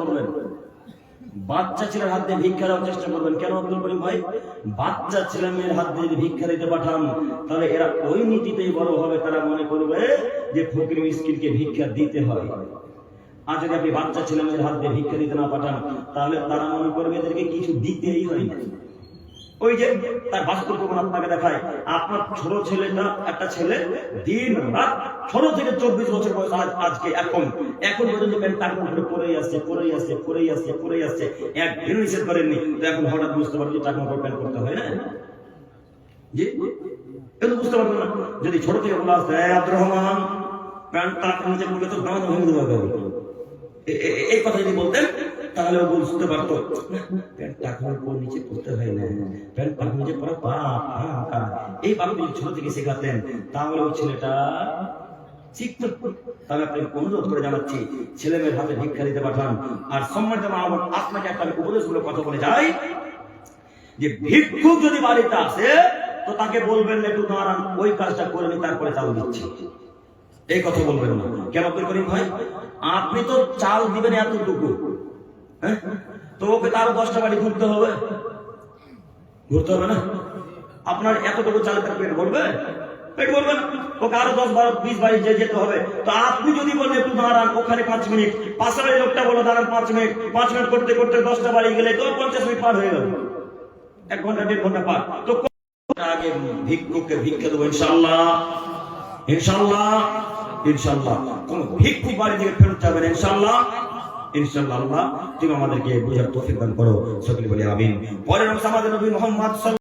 করবেন। বাচ্চা ছেলের হাত দিয়ে ভিক্ষা দেওয়ার চেষ্টা করবেন। কেন আব্দুল করিম ভাই? বাচ্চা ছেলে মেয়ের হাত দিয়ে যদি ভিক্ষা দিতে পাঠান, তাহলে এরা ওই নীতিতেই বড় হবে। তারা মনে করবে যে ফকির মিসকিনকে ভিক্ষা দিতে হবে। আর যদি আপনি বাচ্চা ছেলে মেয়ের হাত দিয়ে ভিক্ষা দিতে না পাঠান, তাহলে তারা মনে করবে এদেরকে কিছু দিতেই হয় না। ওই যে তার বাস্তব প্রমাণ আপনাকে দেখায়। আপনার ছোট ছেলেটা, একটা ছেলে, দিন রাত ছোট থেকে চব্বিশ বছর বয়স আজ আজকে, এখন। এখন পর্যন্ত টাকা করে পরেই আসছে পরেই আসছে পরেই আসছে পরেই আসছে একদিন নিষেধ করেননি। তো এখন হঠাৎ বুঝতে পারবে টাকা করে প্যান্ট করতে হয়, না? জি? কিন্তু বুঝতে পারবেন না। যদি ছোট থেকে বলা আসতে আব্দুর রহমান, প্যান্ট তার পড়লে তো গান ভেঙে দেওয়া যাবে এ- এ- এই কথা যদি বলতেন তাহলে ও বুঝতে পারতো। প্যান্ট টাকার উপর নিচে পড়তে হয় না। নিচে পড়া পাপ। এই ছোট থেকে শেখাতেন, তাহলে ওই ছেলেটা তবে আপনাকে অনুরোধ করে জানাচ্ছি, ছেলে মেয়ের হাতে ভিক্ষা দিতে পাঠান। আর আপনাকে একটা কথা বলে যাই। যে ভিক্ষুক যদি বাড়িতে আসে, তো তাকে বলবেন না, একটু দাঁড়ান, ওই কাজটা করে নি, তারপরে চাল দিচ্ছি। এই কথা বলবেন না। কেন করিম ভাই? আপনি তো চাল দিবেন এতটুকু। তো ওকে তারও দশটা বাড়ি ঘুরতে হবে। ঘুরতে হবে না? আপনার এতটুকু চাল তার পেট ভরবে? পেট ভরবে না। ওকে আরও দশ বারো, বিশ বাড়ি যে যেতে হবে। তো আপনি যদি বলেন একটু দাঁড়ান, ওখানে পাঁচ মিনিট। পাশের লোকটা বলো দাঁড়ান পাঁচ মিনিট। পাঁচ মিনিট করতে করতে দশটা বাড়ি গেলে তো পঞ্চাশ মিনিট পার হয়ে গেল। এক ঘণ্টা, দেড় ঘণ্টা পার। তো আগে ভিক্ষুককে ভিক্ষা দেবো ইনশাল্লাহ ইনশাল্লাহ ইনশাল্লাহ কোন ভিক্ষুক বাড়ি থেকে ফেরত যাবেন ইনশাল্লাহ ইনশাল্লাহ আল্লাহ, তুমি আমাদেরকে বুঝার তৌফিক দান করো। সকলে বলি আমিন। পরের আমাদের নবী মোহাম্মদ